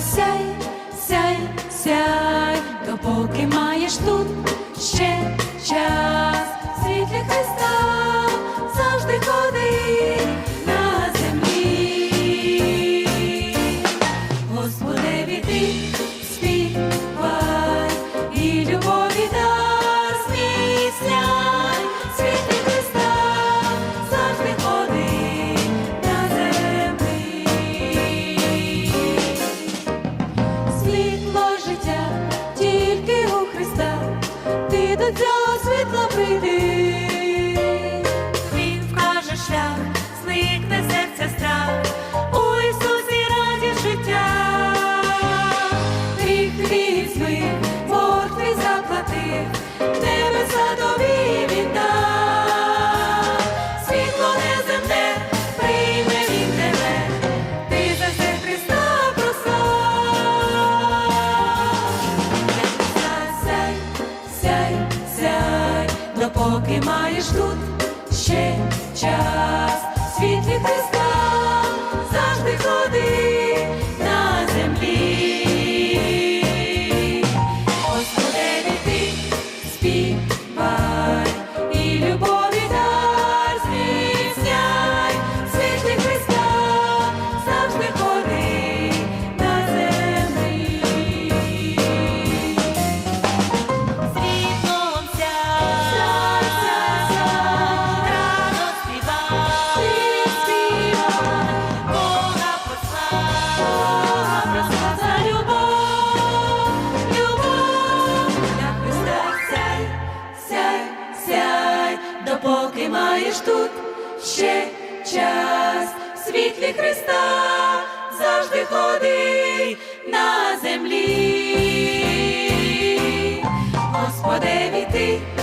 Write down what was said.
сяй, сяй, сяй, допоки маєш тут ще час. сяй, сяй, допоки маєш тут ще час, світлі хрести. то поки маєш тут ще час в світлі Христа завжди ходи на землі, Господеві ти.